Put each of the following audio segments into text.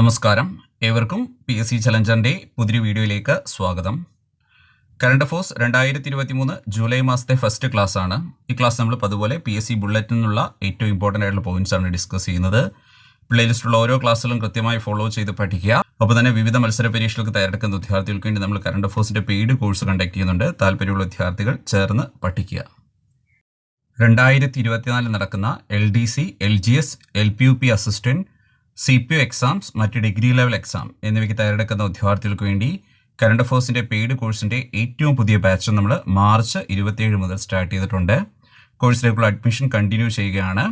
നമസ്കാരം. ഏവർക്കും P S C ചലഞ്ചറിന്റെ പുതിയ വീഡിയോയിലേക്ക് സ്വാഗതം. കറണ്ട് അഫേഴ്സ് രണ്ടായിരത്തി ഇരുപത്തി മൂന്ന് ജൂലൈ മാസത്തെ ഫസ്റ്റ് ക്ലാസ് ആണ്. ഈ ക്ലാസ് നമ്മൾ അതുപോലെ പി എസ് സി ബുള്ളറ്റിൽ നിന്നുള്ള ഏറ്റവും ഇമ്പോർട്ടന്റ് ആയിട്ടുള്ള പോയിന്റ്സ് ആണ് ഡിസ്കസ് ചെയ്യുന്നത്. പ്ലേലിസ്റ്റുള്ള ഓരോ ക്ലാസ്സുകളും കൃത്യമായി ഫോളോ ചെയ്ത് പഠിക്കുക. അപ്പോൾ തന്നെ വിവിധ മത്സര പരീക്ഷകൾക്ക് തയ്യാറെടുക്കുന്ന വിദ്യാർത്ഥികൾക്ക് വേണ്ടി നമ്മൾ കറണ്ട് അഫേഴ്സിന്റെ പെയ്ഡ് കോഴ്സ് കണ്ടക്ട് ചെയ്യുന്നുണ്ട്. താല്പര്യമുള്ള വിദ്യാർത്ഥികൾ ചേർന്ന് പഠിക്കുക. രണ്ടായിരത്തി ഇരുപത്തിനാലിൽ നടക്കുന്ന L D C L G S L P U P assistant C P U exams മറ്റ് ഡിഗ്രി ലെവൽ എക്സാം എന്നിവയ്ക്ക് തയ്യാറെടുക്കുന്ന ഉദ്യോഗാർത്ഥികൾക്ക് വേണ്ടി കറണ്ട് അഫേഴ്സിന്റെ പെയ്ഡ് കോഴ്സിന്റെ ഏറ്റവും പുതിയ ബാച്ച് നമ്മൾ മാർച്ച് ഇരുപത്തിയേഴ് മുതൽ സ്റ്റാർട്ട് ചെയ്തിട്ടുണ്ട്. കോഴ്സിലേക്കുള്ള അഡ്മിഷൻ കണ്ടിന്യൂ ചെയ്യുകയാണ്.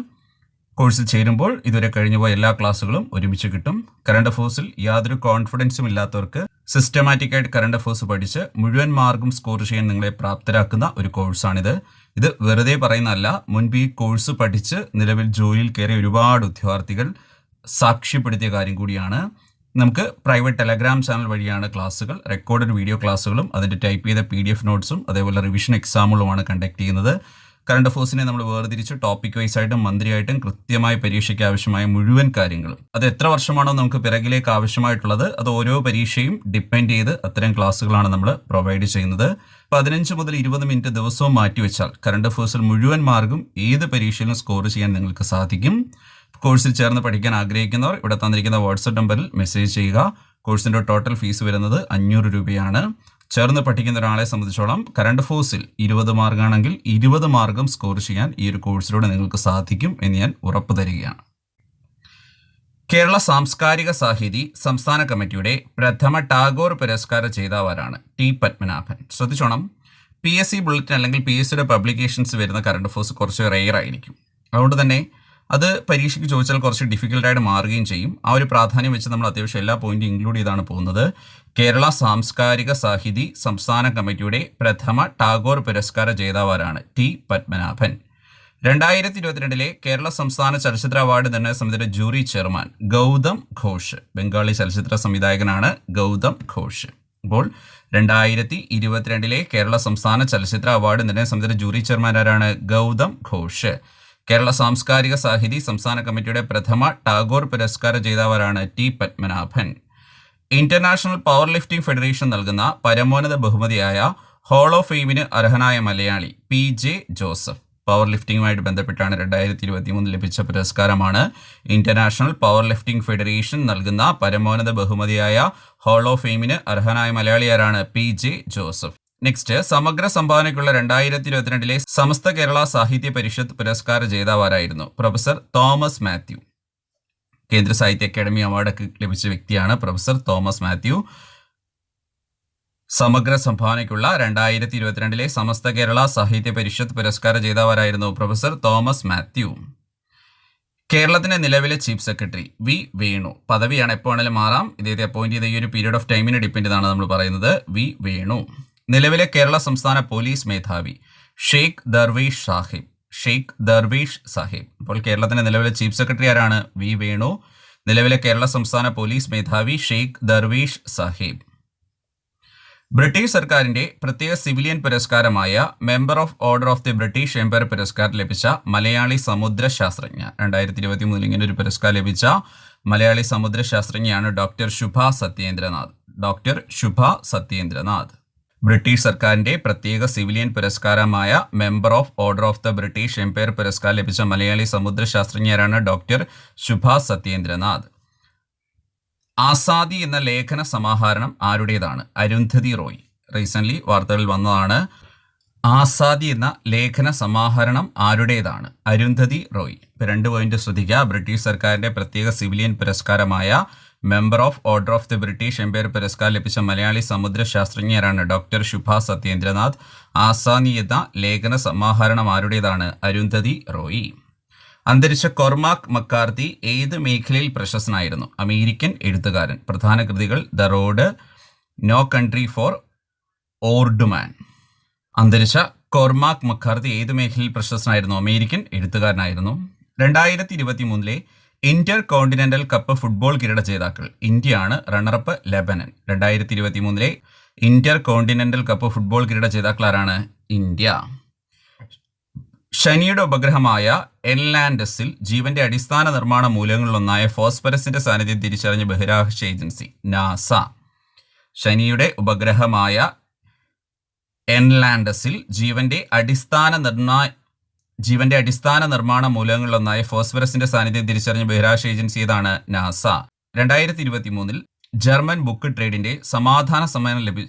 കോഴ്സിൽ ചേരുമ്പോൾ ഇതുവരെ കഴിഞ്ഞുപോയ എല്ലാ ക്ലാസ്സുകളും ഒരുമിച്ച് കിട്ടും. കറണ്ട് അഫേഴ്സിൽ യാതൊരു കോൺഫിഡൻസും ഇല്ലാത്തവർക്ക് സിസ്റ്റമാറ്റിക് ആയിട്ട് കറണ്ട് അഫേഴ്സ് പഠിച്ച് മുഴുവൻ മാർക്കും സ്കോർ ചെയ്യാൻ നിങ്ങളെ പ്രാപ്തരാക്കുന്ന ഒരു കോഴ്സാണിത് ഇത് വെറുതെ പറയുന്നതല്ല മുൻപ് ഈ കോഴ്സ് പഠിച്ച് നിലവിൽ ജോലിയിൽ കയറിയ ഒരുപാട് ഉദ്യോഗാർത്ഥികൾ സാക്ഷ്യപ്പെടുത്തിയ കാര്യം കൂടിയാണ്. നമുക്ക് പ്രൈവറ്റ് ടെലഗ്രാം ചാനൽ വഴിയാണ് ക്ലാസ്സുകൾ റെക്കോർഡഡ് വീഡിയോ ക്ലാസ്സുകളും അതിന്റെ ടൈപ്പ് ചെയ്ത പി ഡി എഫ് നോട്ട്സും അതേപോലെ റിവിഷൻ എക്സാമുകളുമാണ് കണ്ടക്ട് ചെയ്യുന്നത്. കറണ്ട് അഫേഴ്സിനെ നമ്മൾ വേർതിരിച്ച് ടോപ്പിക് വൈസ് ആയിട്ടും മന്ത്രിയായിട്ടും കൃത്യമായി പരീക്ഷയ്ക്ക് ആവശ്യമായ മുഴുവൻ കാര്യങ്ങളും. അത് എത്ര വർഷമാണോ നമുക്ക് പിറകിലേക്ക് ആവശ്യമായിട്ടുള്ളത് അത് ഓരോ പരീക്ഷയും ഡിപ്പെൻഡ് ചെയ്ത് അത്തരം ക്ലാസ്സുകളാണ് നമ്മൾ പ്രൊവൈഡ് ചെയ്യുന്നത്. പതിനഞ്ച് മുതൽ ഇരുപത് മിനിറ്റ് ദിവസവും മാറ്റിവെച്ചാൽ കറണ്ട് അഫേഴ്സിൽ മുഴുവൻ മാർക്കും ഏത് പരീക്ഷയിലും സ്കോർ ചെയ്യാൻ നിങ്ങൾക്ക് സാധിക്കും. കോഴ്സിൽ ചേർന്ന് പഠിക്കാൻ ആഗ്രഹിക്കുന്നവർ ഇവിടെ തന്നിരിക്കുന്ന വാട്സപ്പ് നമ്പറിൽ മെസ്സേജ് ചെയ്യുക. കോഴ്സിന്റെ ടോട്ടൽ ഫീസ് വരുന്നത് അഞ്ഞൂറ് രൂപയാണ്. ചേർന്ന് പഠിക്കുന്ന ഒരാളെ സംബന്ധിച്ചോളം കറണ്ട് ഫോഴ്സിൽ ഇരുപത് മാർക്കാണെങ്കിൽ ഇരുപത് മാർക്കും സ്കോർ ചെയ്യാൻ ഈ ഒരു കോഴ്സിലൂടെ നിങ്ങൾക്ക് സാധിക്കും എന്ന് ഞാൻ ഉറപ്പ് തരികയാണ്. കേരള സാംസ്കാരിക സാഹിതി സംസ്ഥാന കമ്മിറ്റിയുടെ പ്രഥമ ടാഗോർ പുരസ്കാര ജേതാവാരാണ് ടി പത്മനാഭൻ. ശ്രദ്ധിച്ചോണം. പി എസ് സി ബുള്ളറ്റിൻ അല്ലെങ്കിൽ പി എസ് സിയുടെ പബ്ലിക്കേഷൻസ് വരുന്ന കറണ്ട് ഫോഴ്സ് കുറച്ച് റെയർ ആയിരിക്കും. അതുകൊണ്ട് തന്നെ അത് പരീക്ഷയ്ക്ക് ചോദിച്ചാൽ കുറച്ച് ഡിഫിക്കൽട്ടായിട്ട് മാറുകയും ചെയ്യും. ആ ഒരു പ്രാധാന്യം വെച്ച് നമ്മൾ അത്യാവശ്യം എല്ലാ പോയിന്റും ഇൻക്ലൂഡ് ചെയ്താണ് പോകുന്നത്. കേരള സാംസ്കാരിക സാഹിതി സംസ്ഥാന കമ്മിറ്റിയുടെ പ്രഥമ ടാഗോർ പുരസ്കാര ജേതാവാരാണ് ടി പത്മനാഭൻ. രണ്ടായിരത്തി ഇരുപത്തിരണ്ടിലെ കേരള സംസ്ഥാന ചലച്ചിത്ര അവാർഡ് നിർണയ സമിതിയുടെ ജൂറി ചെയർമാൻ ഗൗതം ഘോഷ്. ബംഗാളി ചലച്ചിത്ര സംവിധായകനാണ് ഗൗതം ഘോഷ്. അപ്പോൾ രണ്ടായിരത്തി ഇരുപത്തിരണ്ടിലെ കേരള സംസ്ഥാന ചലച്ചിത്ര അവാർഡ് നിർണയ സമിതിയുടെ ജൂറി ചെയർമാൻ ആരാണ്? ഗൗതം ഘോഷ്. കേരള സാംസ്കാരിക സാഹിതി സംസ്ഥാന കമ്മിറ്റിയുടെ പ്രഥമ ടാഗോർ പുരസ്കാര ജേതാവരാണ് T Padmanabhan. International power lifting federation നൽകുന്ന പരമോന്നത ബഹുമതിയായ ഹോൾ ഓഫ് ഫെയിമിന് അർഹനായ Malayali P J Joseph. Power ലിഫ്റ്റിംഗുമായിട്ട് ബന്ധപ്പെട്ടാണ് രണ്ടായിരത്തി ഇരുപത്തി മൂന്ന് ലഭിച്ച പുരസ്കാരമാണ് ഇന്റർനാഷണൽ പവർ ലിഫ്റ്റിംഗ് ഫെഡറേഷൻ നൽകുന്ന പരമോന്നത ബഹുമതിയായ ഹോൾ ഓഫ് ഫെയിമിന് അർഹനായ മലയാളിയാരാണ് പി ജെ ജോസഫ്. നെക്സ്റ്റ് സമഗ്ര സംഭാവനയ്ക്കുള്ള രണ്ടായിരത്തി ഇരുപത്തിരണ്ടിലെ സമസ്ത കേരള സാഹിത്യ പരിഷത്ത് പുരസ്കാര ജേതാവാരായിരുന്നു പ്രൊഫസർ തോമസ് മാത്യു. കേന്ദ്ര സാഹിത്യ അക്കാദമി അവാർഡൊക്കെ ലഭിച്ച വ്യക്തിയാണ് പ്രൊഫസർ തോമസ് മാത്യു. സമഗ്ര സംഭാവനയ്ക്കുള്ള രണ്ടായിരത്തി ഇരുപത്തിരണ്ടിലെ സമസ്ത കേരള സാഹിത്യ പരിഷത്ത് പുരസ്കാര ജേതാവാരായിരുന്നു പ്രൊഫസർ തോമസ് മാത്യു. കേരളത്തിന്റെ നിലവിലെ ചീഫ് സെക്രട്ടറി വി വേണു. പദവിയാണ് എപ്പോൾ ആണെങ്കിലും മാറാം. ഇദ്ദേഹത്തെ അപ്പോയിന്റ് ചെയ്ത ഈ ഒരു പീരീഡ് ഓഫ് ടൈമിന് ഡിപ്പെൻഡ് ചെയ്താണ് നമ്മൾ പറയുന്നത്. വി വേണു. നിലവിലെ കേരള സംസ്ഥാന പോലീസ് മേധാവി ഷെയ്ഖ് ദർവീഷ് സാഹിബ്. ഷെയ്ഖ് ദർവീഷ് സാഹിബ്. അപ്പോൾ കേരളത്തിന്റെ നിലവിലെ ചീഫ് സെക്രട്ടറി ആരാണ്? വി വേണു. നിലവിലെ കേരള സംസ്ഥാന പോലീസ് മേധാവി ഷെയ്ഖ് ദർവീഷ് സാഹിബ്. ബ്രിട്ടീഷ് സർക്കാരിന്റെ പ്രത്യേക civilian പുരസ്കാരമായ member of order of the British empire പുരസ്കാരം ലഭിച്ച മലയാളി സമുദ്ര ശാസ്ത്രജ്ഞ. രണ്ടായിരത്തി ഇരുപത്തി മൂന്നിൽ ഇങ്ങനെ ഒരു പുരസ്കാരം ലഭിച്ച മലയാളി സമുദ്ര ശാസ്ത്രജ്ഞയാണ് doctor Shubha Satyendranath. Doctor Shubha Satyendranath. British സർക്കാരിന്റെ പ്രത്യേക civilian പുരസ്കാരമായ member of order of the British empire പുരസ്കാരം ലഭിച്ച മലയാളി സമുദ്ര ശാസ്ത്രജ്ഞരാണ് ഡോക്ടർ ശുഭാസ് സത്യേന്ദ്രനാഥ്. ആസാദി എന്ന ലേഖന സമാഹരണം ആരുടേതാണ്? അരുന്ധതി റോയ്. റീസെന്റ് വാർത്തകളിൽ വന്നതാണ് ആസാദി എന്ന ലേഖന സമാഹരണം ആരുടേതാണ്? അരുന്ധതി റോയ്. രണ്ട് പോയിന്റ് ശ്രദ്ധിക്കുക. ബ്രിട്ടീഷ് സർക്കാരിന്റെ പ്രത്യേക civilian പുരസ്കാരമായ member of order of the British empire പുരസ്കാരം ലഭിച്ച മലയാളി സമുദ്ര ശാസ്ത്രജ്ഞരാണ് ഡോക്ടർ ശുഭ സത്യേന്ദ്രനാഥ്. ആസാനീയത ലേഖന സമാഹരണം ആരുടേതാണ്? അരുന്ധതി റോയി. അന്തരിച്ച കൊർമാക് മക്കാർത്തി ഏത് മേഖലയിൽ പ്രശസ്തനായിരുന്നു? അമേരിക്കൻ എഴുത്തുകാരൻ. പ്രധാന കൃതികൾ the road no country for old man. അന്തരിച്ച കോർമാക് മക്കാർത്തി ഏത് മേഖലയിൽ പ്രശസ്തനായിരുന്നു? അമേരിക്കൻ എഴുത്തുകാരനായിരുന്നു. രണ്ടായിരത്തി ഇരുപത്തി മൂന്നിലെ ഇന്റർ കോണ്ടിനെന്റൽ കപ്പ് ഫുട്ബോൾ കിരീട ജേതാക്കൾ. ഇന്ത്യയാണ് റണ്ണറപ്പ് ലെബനൻ. രണ്ടായിരത്തി ഇരുപത്തി മൂന്നിലെ ഇന്റർ കോണ്ടിനെന്റൽ കപ്പ് ഫുട്ബോൾ കിരീട ജേതാക്കൾ ആരാണ് ഇന്ത്യ. ശനിയുടെ ഉപഗ്രഹമായ എൻലാൻഡസിൽ ജീവന്റെ അടിസ്ഥാന നിർമ്മാണ മൂലങ്ങളിലൊന്നായ ഫോസ്ഫറസിന്റെ സാന്നിധ്യം തിരിച്ചറിഞ്ഞ ബഹിരാകാശ ഏജൻസി നാസ. ശനിയുടെ ഉപഗ്രഹമായ എൻലാൻഡസിൽ ജീവന്റെ അടിസ്ഥാന നിർണായ ജീവന്റെ അടിസ്ഥാന നിർമ്മാണ മൂലകങ്ങളിലൊന്നായ ഫോസ്ഫറസിന്റെ സാന്നിധ്യം തിരിച്ചറിഞ്ഞ ബഹിരാകാശ ഏജൻസി ഏതാണ്? നാസ. രണ്ടായിരത്തി ഇരുപത്തി മൂന്നിൽ ജർമ്മൻ ബുക്ക് ട്രേഡിന്റെ സമാധാന സമ്മാനം ലഭി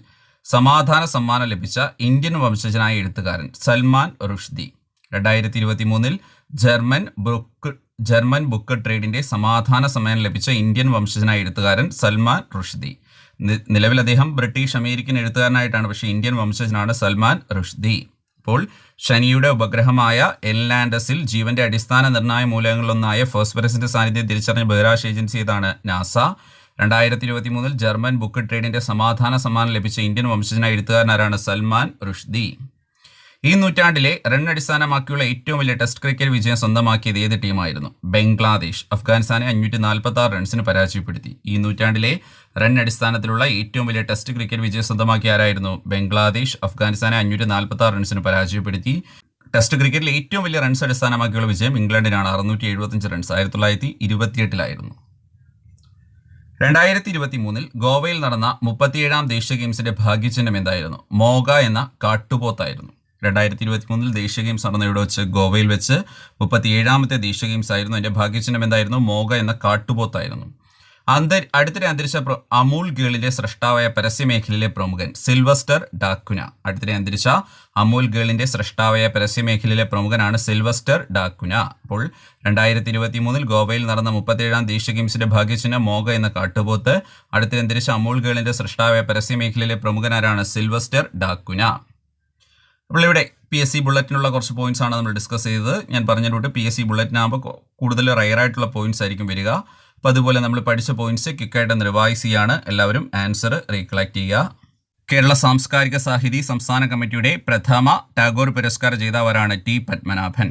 സമാധാന സമ്മാനം ലഭിച്ച ഇന്ത്യൻ വംശജനായ എഴുത്തുകാരൻ സൽമാൻ റുഷ്ദി. രണ്ടായിരത്തി ഇരുപത്തി മൂന്നിൽ ജർമ്മൻ ബുക്ക് ജർമ്മൻ ബുക്ക് ട്രേഡിന്റെ സമാധാന സമ്മാനം ലഭിച്ച ഇന്ത്യൻ വംശജനായ എഴുത്തുകാരൻ സൽമാൻ റുഷ്ദി. നിലവിൽ അദ്ദേഹം ബ്രിട്ടീഷ് അമേരിക്കൻ എഴുത്തുകാരനായിട്ടാണ് പക്ഷേ ഇന്ത്യൻ വംശജനാണ് സൽമാൻ റുഷ്ദി. അപ്പോൾ ശനിയുടെ ഉപഗ്രഹമായ എൻലാൻഡസിൽ ജീവന്റെ അടിസ്ഥാന നിർണായ മൂലകങ്ങളിലൊന്നായ ഫോസ്ഫറസിന്റെ സാന്നിധ്യം തിരിച്ചറിഞ്ഞ ബഹിരാശ ഏജൻസി ഏതാണ്? നാസ. രണ്ടായിരത്തി ഇരുപത്തി മൂന്നിൽ ജർമ്മൻ ബുക്ക് ട്രേഡിന്റെ സമാധാന സമ്മാനം ലഭിച്ച ഇന്ത്യൻ വംശജനായ എഴുത്തുകാരനാരാണ് സൽമാൻ റുഷ്ദി. ഈ നൂറ്റാണ്ടിലെ റൺ അടിസ്ഥാനമാക്കിയുള്ള ഏറ്റവും വലിയ ടെസ്റ്റ് ക്രിക്കറ്റ് വിജയം സ്വന്തമാക്കിയത് ഏത് ടീമായിരുന്നു? ബംഗ്ലാദേശ്. അഫ്ഗാനിസ്ഥാനെ അഞ്ഞൂറ്റി നാൽപ്പത്തി ആറ് റൺസിന് പരാജയപ്പെടുത്തി. ഈ നൂറ്റാണ്ടിലെ റൺ അടിസ്ഥാനത്തിലുള്ള ഏറ്റവും വലിയ ടെസ്റ്റ് ക്രിക്കറ്റ് വിജയം സ്വന്തമാക്കിയ ആരായിരുന്നു? ബംഗ്ലാദേശ് അഫ്ഗാനിസ്ഥാനെ അഞ്ഞൂറ്റി നാൽപ്പത്തി ആറ് റൺസിന് പരാജയപ്പെടുത്തി. ടെസ്റ്റ് ക്രിക്കറ്റിൽ ഏറ്റവും വലിയ റൺസ് അടിസ്ഥാനമാക്കിയുള്ള വിജയം ഇംഗ്ലണ്ടിനാണ്. അറുന്നൂറ്റി എഴുപത്തഞ്ച് റൺസ്. ആയിരത്തി തൊള്ളായിരത്തി ഇരുപത്തിയെട്ടിലായിരുന്നു. രണ്ടായിരത്തി ഇരുപത്തി മൂന്നിൽ ഗോവയിൽ നടന്ന മുപ്പത്തിയേഴാം ദേശീയ ഗെയിംസിന്റെ ഭാഗ്യചിഹ്നം എന്തായിരുന്നു? മോഗ എന്ന കാട്ടുപോത്തായിരുന്നു. രണ്ടായിരത്തി ഇരുപത്തി മൂന്നിൽ ദേശീയ ഗെയിംസ് നടന്ന ഇവിടെ വെച്ച് ഗോവയിൽ വെച്ച് മുപ്പത്തിയേഴാമത്തെ ദേശീയ ഗെയിംസ് ആയിരുന്നു അതിന്റെ ഭാഗ്യചിഹ്നം എന്തായിരുന്നു? മോഗ എന്ന കാട്ടുപോത്തായിരുന്നു. അന്തർ അടുത്തിടെ അന്തരിച്ച അമൂൽ ഗേളിന്റെ സൃഷ്ടാവായ പരസ്യമേഖലയിലെ പ്രമുഖൻ സിൽവസ്റ്റർ ഡാക്കുന. അടുത്തിടെ അന്തരിച്ച അമൂൽ ഗേളിന്റെ സൃഷ്ടാവായ പരസ്യമേഖലയിലെ പ്രമുഖനാണ് സിൽവസ്റ്റർ ഡാക്കുന. അപ്പോൾ രണ്ടായിരത്തി ഇരുപത്തി മൂന്നിൽ ഗോവയിൽ നടന്ന മുപ്പത്തിയേഴാം ദേശീയ ഗെയിംസിന്റെ ഭാഗ്യചിഹ്നം മോഗ എന്ന കാട്ടുപോത്ത്. അടുത്തിടെ അന്തരിച്ച അമൂൽ ഗേളിന്റെ സൃഷ്ടാവായ പരസ്യമേഖലയിലെ പ്രമുഖനാരാണ് സിൽവസ്റ്റർ ഡാക്കുന. അപ്പോൾ ഇവിടെ പി എസ് സി ബുള്ളറ്റിനുള്ള കുറച്ച് പോയിന്റ്സ് ആണ് നമ്മൾ ഡിസ്കസ് ചെയ്തത്. ഞാൻ പറഞ്ഞിട്ട് പി എസ് സി ബുള്ളറ്റിനാകുമ്പോൾ കൂടുതൽ റയർ ആയിട്ടുള്ള പോയിന്റ്സ് ആയിരിക്കും വരിക. അപ്പോൾ അതുപോലെ നമ്മൾ പഠിച്ച പോയിന്റ്സ് ക്വിക്കായിട്ട് റിവൈസ് ചെയ്യാണ്. എല്ലാവരും ആൻസർ റീകളക്ട് ചെയ്യുക. കേരള സാംസ്കാരിക സാഹിതി സംസ്ഥാന കമ്മിറ്റിയുടെ പ്രഥമ ടാഗോർ പുരസ്കാര ജേതാവരാണ് ടി പത്മനാഭൻ.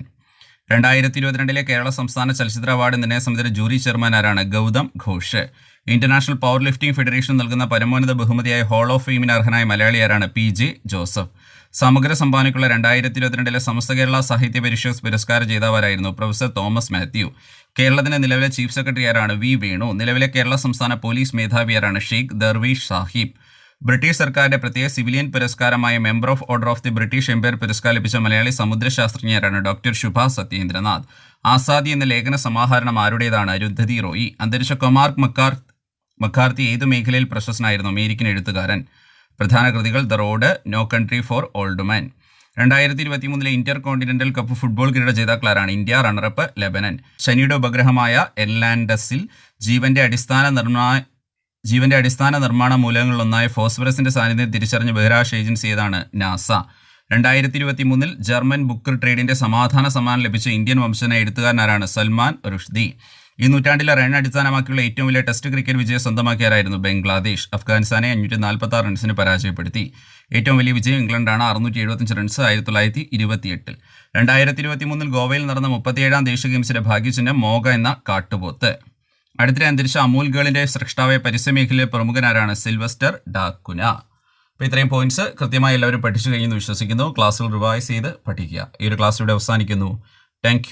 രണ്ടായിരത്തി ഇരുപത്തിരണ്ടിലെ കേരള സംസ്ഥാന ചലച്ചിത്ര അവാർഡ് നിർണയ സമിതിയുടെ ജൂറി ചെയർമാൻ ആരാണ്? Gautam Ghosh. International power lifting federation നൽകുന്ന പരമോന്നത ബഹുമതിയായ ഹോൾ ഓഫ് ഫെയിമിന് അർഹനായ മലയാളി ആരാണ് പി ജെ ജോസഫ്. സമഗ്ര സംഭാവനയ്ക്കുള്ള രണ്ടായിരത്തി ഇരുപത്തിരണ്ടിലെ സമസ്ത കേരള സാഹിത്യ പരിഷത്ത് പുരസ്കാര ജേതാവായിരുന്നു പ്രൊഫസർ തോമസ് മാത്യു. കേരളത്തിന്റെ നിലവിലെ ചീഫ് സെക്രട്ടറി ആരാണ്? വി വേണു. നിലവിലെ കേരള സംസ്ഥാന പോലീസ് മേധാവി ആരാണ്? ഷെയ്ഖ് ദർവീഷ് സാഹിബ്. ബ്രിട്ടീഷ് സർക്കാരിന്റെ പ്രത്യേക civilian പുരസ്കാരമായ member of order of the British empire പുരസ്കാരം ലഭിച്ച മലയാളി സമുദ്രശാസ്ത്രജ്ഞരാണ് ഡോക്ടർ ശുഭാ സത്യേന്ദ്രനാഥ്. ആസാദി എന്ന ലേഖന സമാഹരണം ആരുടേതാണ്? അരുദ്ധതി റോയി. അന്തരിച്ച കൊമാർക്ക് മക്കാർ മക്കാർത്തി ഏതു മേഖലയിൽ പ്രശസ്തനായിരുന്നു? അമേരിക്കൻ എഴുത്തുകാരൻ. പ്രധാന കൃതികൾ the road no country for old man രണ്ടായിരത്തി ഇരുപത്തി മൂന്നിലെ ഇന്റർ കോണ്ടിനെന്റൽ കപ്പ് ഫുട്ബോൾ കിരീട ജേതാക്കളാരാണ്? India runner-up Lebanon. ശനിയുടെ ഉപഗ്രഹമായ എൻലാൻഡസിൽ ജീവന്റെ അടിസ്ഥാന നിർമ്മാ ജീവന്റെ അടിസ്ഥാന നിർമ്മാണ മൂലകങ്ങളിലൊന്നായ ഫോസ്ഫറസിന്റെ സാന്നിധ്യം തിരിച്ചറിഞ്ഞ ബഹിരാകാശ ഏജൻസി ഏതാണ്? നാസ. രണ്ടായിരത്തി ഇരുപത്തി മൂന്നിൽ ജർമ്മൻ ബുക്കർ ട്രേഡിന്റെ സമാധാന സമ്മാനം ലഭിച്ച ഇന്ത്യൻ വംശജനായ എഴുത്തുകാരനാരാണ് സൽമാൻ റുഷ്ദി. ഈ നൂറ്റാണ്ടിലെ റൺ അടിസ്ഥാനമാക്കിയുള്ള ഏറ്റവും വലിയ ടെസ്റ്റ് ക്രിക്കറ്റ് വിജയം സ്വന്തമാക്കിയാരായിരുന്നു ബംഗ്ലാദേശ്. അഫ്ഗാനിസ്ഥാനെ അഞ്ഞൂറ്റി നാൽപ്പത്തി റൺസിന് പരാജയപ്പെടുത്തി. ഏറ്റവും വലിയ വിജയം ഇംഗ്ലണ്ടാണ്. അറുന്നൂറ്റി എഴുപത്തഞ്ച് റൺസ് ആയിരത്തി തൊള്ളായിരത്തി ഇരുപത്തിയെട്ടിൽ. രണ്ടായിരത്തി ഇരുപത്തി മൂന്നിൽ ഗോവയിൽ നടന്ന മുപ്പത്തിയേഴാം ദേശീയ ഗെയിംസിന്റെ ഭാഗ്യചിഹ്നം മോഗ എന്ന കാട്ടുപോത്ത്. അടുത്തിടെ അന്തരിച്ച അമൂൽ ഗേളിന്റെ സൃഷ്ടാവായ പരസ്യമേഖലയിലെ പ്രമുഖനാരാണ് സിൽവസ്റ്റർ ഡാക്കുന അപ്പോൾ ഇത്രയും പോയിന്റ്സ് കൃത്യമായി എല്ലാവരും പഠിച്ചു കഴിഞ്ഞെന്ന് വിശ്വസിക്കുന്നു. ക്ലാസ്സുകൾ റിവൈസ് ചെയ്ത് പഠിക്കുക. ഈ ഒരു ക്ലാസ് ഇവിടെ അവസാനിക്കുന്നു. താങ്ക്